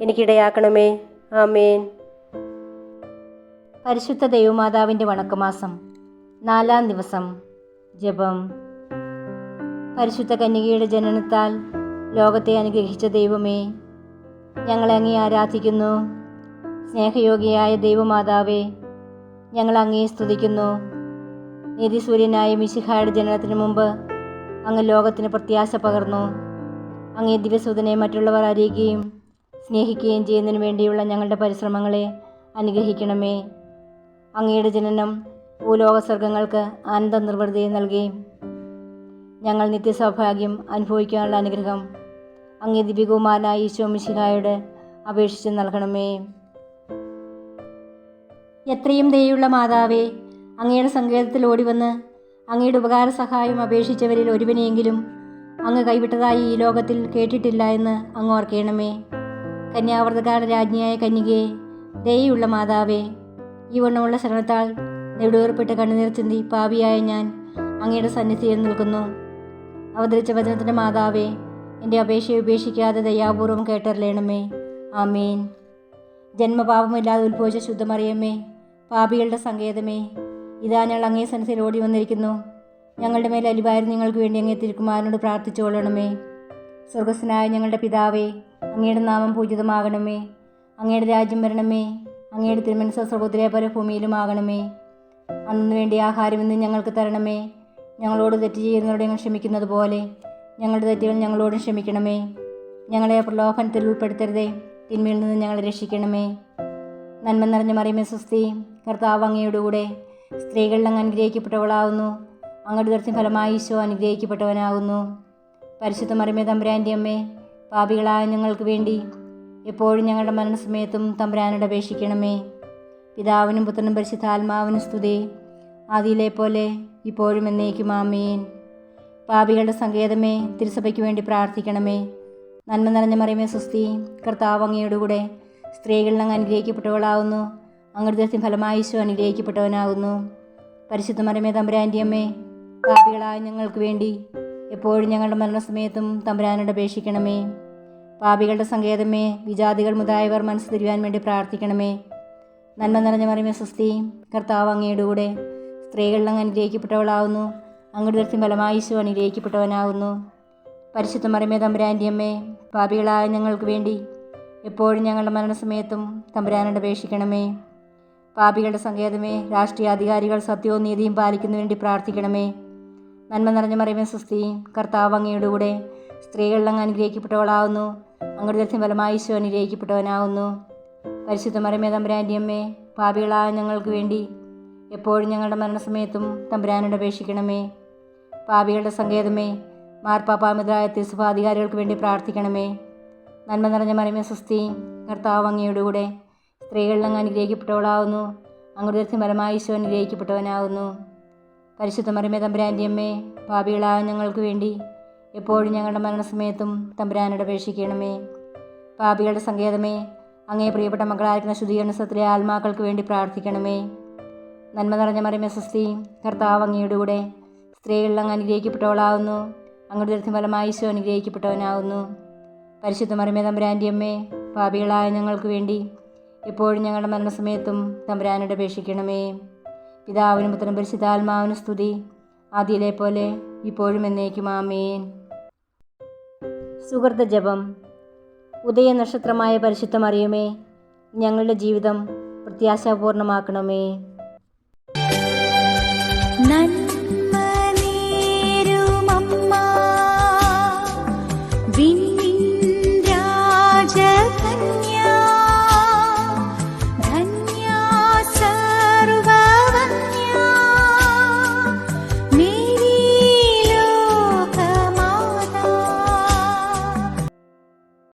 എനിക്കിടയാക്കണമേ. ആമേൻ. പരിശുദ്ധ ദൈവമാതാവിന്റെ വണക്കമാസം നാലാം ദിവസം ജപം. പരിശുദ്ധ കന്യകയുടെ ജനനത്താൽ ലോകത്തെ അനുഗ്രഹിച്ച ദൈവമേ ഞങ്ങൾ ആരാധിക്കുന്നു. സ്നേഹയോഗിയായ ദൈവമാതാവേ ഞങ്ങൾ അങ്ങേ സ്തുതിക്കുന്നു. നീതിസൂര്യനായ മിശിഹായുടെ ജനനത്തിന് മുമ്പ് അങ്ങ് ലോകത്തിന് പ്രത്യാശ പകർന്നു. അങ്ങേ ദിവസൂതനെ മറ്റുള്ളവർ അറിയുകയും സ്നേഹിക്കുകയും ചെയ്യുന്നതിന് വേണ്ടിയുള്ള ഞങ്ങളുടെ പരിശ്രമങ്ങളെ അനുഗ്രഹിക്കണമേ. അങ്ങയുടെ ജനനം ഭൂലോക സ്വർഗങ്ങൾക്ക് ആനന്ദ നിർവൃതി നൽകി ഞങ്ങൾ നിത്യസൗഭാഗ്യം അനുഭവിക്കാനുള്ള അനുഗ്രഹം അങ്ങേ ദിവ്യകുമാരനായ ഈശോ മിശിഹായോട് അപേക്ഷിച്ച് നൽകണമേ. എത്രയും ദയുള്ള മാതാവേ അങ്ങയുടെ സങ്കേതത്തിൽ ഓടിവന്ന് അങ്ങയുടെ ഉപകാര സഹായം അപേക്ഷിച്ചവരിൽ ഒരുവനെയെങ്കിലും അങ്ങ് കൈവിട്ടതായി ഈ ലോകത്തിൽ കേട്ടിട്ടില്ല എന്ന് അങ്ങ് ഓർക്കണമേ. കന്യാവർത്തകാരുടെ രാജ്ഞിയായ കന്യകയെ ദയുള്ള മാതാവേ ഈ വണ്ണമുള്ള ശരണത്താൽ നെടുവേർപ്പെട്ട് കണ്ണുനീർ ചിന്തി പാപിയായ ഞാൻ അങ്ങയുടെ സന്നിധിയിൽ നിൽക്കുന്നു. അവതരിച്ച വചനത്തിന്റെ മാതാവേ എന്റെ അപേക്ഷയെ ഉപേക്ഷിക്കാതെ ദയാപൂർവം കേട്ടറിയണമേ. ആമീൻ. ജന്മപാപമില്ലാതെ ഉത്ഭവിച്ച ശുദ്ധമറിയമ്മേ പാപികളുടെ സങ്കേതമേ ഇതാ ഞങ്ങൾ അങ്ങേ സന്നിധിയിൽ ഓടി വന്നിരിക്കുന്നു. ഞങ്ങളുടെ മേൽ അലിവായിരുന്നു നിങ്ങൾക്ക് വേണ്ടി അങ്ങേ തിരുക്കുമാരനോട് പ്രാർത്ഥിച്ചുകൊള്ളണമേ. സ്വർഗസ്നായ ഞങ്ങളുടെ പിതാവേ അങ്ങയുടെ നാമം പൂജിതമാകണമേ. അങ്ങയുടെ രാജ്യം വരണമേ. അങ്ങയുടെ തിരുമനസ സ്വർഗത്തിലെ പോലെ ഭൂമിയിലുമാകണമേ അന്നു വേണ്ടി ആഹാരം ഇന്ന് ഞങ്ങൾക്ക് തരണമേ. ഞങ്ങളോട് തെറ്റ് ചെയ്യുന്നവരോട് ഞങ്ങൾ ക്ഷമിക്കുന്നത് പോലെ ഞങ്ങളുടെ തെറ്റുകൾ ഞങ്ങളോടും ക്ഷമിക്കണമേ. ഞങ്ങളെ പ്രലോഭനത്തിൽ ഉൾപ്പെടുത്തരുതേ. തിന്മയിൽ നിന്ന് ഞങ്ങളെ രക്ഷിക്കണമേ. നന്മ നിറഞ്ഞ മറിയമേ സുസ്തി കർത്താവ് അങ്ങയുടെ കൂടെ സ്ത്രീകളിൽ അങ്ങ് അനുഗ്രഹിക്കപ്പെട്ടവളാവുന്നു. അങ്ങയുടെ ദർശന ഫലമായി ഈശോ അനുഗ്രഹിക്കപ്പെട്ടവനാകുന്നു പരിശുദ്ധ മറിയമേ തമ്പുരാന്റെ അമ്മേ പാപികളായ ഞങ്ങൾക്ക് വേണ്ടി എപ്പോഴും ഞങ്ങളുടെ മരണസമയത്തും തമ്പുരാനോട് അപേക്ഷിക്കണമേ. പിതാവിനും പുത്രനും പരിശുദ്ധാത്മാവിനും സ്തുതി. ആദിയിലെ പോലെ ഇപ്പോഴും എന്നേക്കും ആമേൻ. പാപികളുടെ സങ്കേതമേ തിരുസഭയ്ക്ക് വേണ്ടി പ്രാർത്ഥിക്കണമേ. നന്മ നിറഞ്ഞ മറിയമേ സുസ്തി കർത്താവ് അങ്ങയുടെ കൂടെ സ്ത്രീകളിൽ അങ്ങ് അനുഗ്രഹിക്കപ്പെട്ടവളാവുന്നു. അങ്ങയുടെ ദൃശ്യം ഫലമായി ഈശോ അനുഗ്രഹിക്കപ്പെട്ടവനാകുന്നു. പരിശുദ്ധ മറിയമേ തമ്പുരാന്റെ അമ്മേ പാപികളായ ഞങ്ങൾക്ക് വേണ്ടി എപ്പോഴും ഞങ്ങളുടെ മരണസമയത്തും തമ്പുരാനോട് അപേക്ഷിക്കണമേ. പാപികളുടെ സങ്കേതമേ വിജാതികൾ മുതായവർ മനസ്സ് തിരുവാൻ വേണ്ടി പ്രാർത്ഥിക്കണമേ. നന്മ നിറഞ്ഞ മറിയമേ സുസ്തി കർത്താവ് അങ്ങയുടെ കൂടെ സ്ത്രീകളിൽ അങ്ങ് അനുഗ്രഹിക്കപ്പെട്ടവളാവുന്നു. അങ്ങയുടെ ദൃഷ്ടി ഫലമായി അനുഗ്രഹിക്കപ്പെട്ടവനാവുന്നു. പരിശുദ്ധ മറിയമേ തമ്പുരാന്റെ അമ്മേ പാപികളായ ഞങ്ങൾക്ക് വേണ്ടി എപ്പോഴും ഞങ്ങളുടെ മരണസമയത്തും തമ്പുരാനോട് അപേക്ഷിക്കണമേ. പാപികളുടെ സങ്കേതമേ രാഷ്ട്രീയ അധികാരികൾ സത്യവും നീതിയും പാലിക്കുന്നതിന് വേണ്ടി പ്രാർത്ഥിക്കണമേ. നന്മ നിറഞ്ഞ മറിയമേ സുസ്തി കർത്താവ് അങ്ങയുടെ കൂടെ സ്ത്രീകളിൽ അങ്ങ് അനുഗ്രഹിക്കപ്പെട്ടവളാവുന്നു. അങ്ങയുടെ ദൃശ്യം ഫലമായി ഈശോ അനുഗ്രഹിക്കപ്പെട്ടവനാവുന്നു. പരിശുദ്ധ മറിയമേ തമ്പുരാന്റെ അമ്മേ പാപികളായ ഞങ്ങൾക്ക് വേണ്ടി എപ്പോഴും ഞങ്ങളുടെ മരണസമയത്തും തമ്പുരാനോട് അപേക്ഷിക്കണമേ. പാപികളുടെ സങ്കേതമേ മാർപ്പാപ്പാമിതായ തിരുസഭാധികാരികൾക്ക് വേണ്ടി പ്രാർത്ഥിക്കണമേ. നന്മ നിറഞ്ഞ മറിയമേ സുസ്തി കർത്താവ് അങ്ങയുടെ കൂടെ സ്ത്രീകളിൽ അങ്ങ് അനുഗ്രഹിക്കപ്പെട്ടവളാവുന്നു. അങ്ങയുടെ ദൃശ്യം ഫലമായി ഈശോ അനുഗ്രഹിക്കപ്പെട്ടവനാകുന്നു പരിശുദ്ധ മറിമേ തമ്പുരാന്റെ അമ്മേ പാപികളായ ഞങ്ങൾക്ക് വേണ്ടി എപ്പോഴും ഞങ്ങളുടെ മരണസമയത്തും തമ്പുരാനോട് അപേക്ഷിക്കണമേ. പാപികളുടെ സങ്കേതമേ അങ്ങേ പ്രിയപ്പെട്ട മക്കളായിരിക്കുന്ന ശുദ്ധീകരണത്തിലെ ആത്മാക്കൾക്ക് വേണ്ടി പ്രാർത്ഥിക്കണമേ. നന്മ നിറഞ്ഞ മറിമേ സ്വസ്തി കർത്താവ് അങ്ങയുടെ കൂടെ സ്ത്രീകളിൽ അങ്ങ് അനുഗ്രഹിക്കപ്പെട്ടവളാവുന്നു അങ്ങയുടെ ദൃഢഫലമായി ഫലമായി ഈശോ അനുഗ്രഹിക്കപ്പെട്ടവനാവുന്നു. പരിശുദ്ധ മറിമേ തമ്പുരാന്റെ അമ്മേ പാപികളായ ഞങ്ങൾക്ക് വേണ്ടി എപ്പോഴും ഞങ്ങളുടെ മരണസമയത്തും തമ്പുരാനോട് അപേക്ഷിക്കണമേ. പിതാവിനും പുത്രനും പരിശുദ്ധാത്മാവിനും സ്തുതി. ആദ്യയിലെ പോലെ ഇപ്പോഴും എന്നേക്കും ആമേൻ. സുഹൃത ജപം. ഉദയനക്ഷത്രമായ പരിശുദ്ധം അറിയുമേ. ഞങ്ങളുടെ ജീവിതം പ്രത്യാശാപൂർണമാക്കണമേ. നന്മ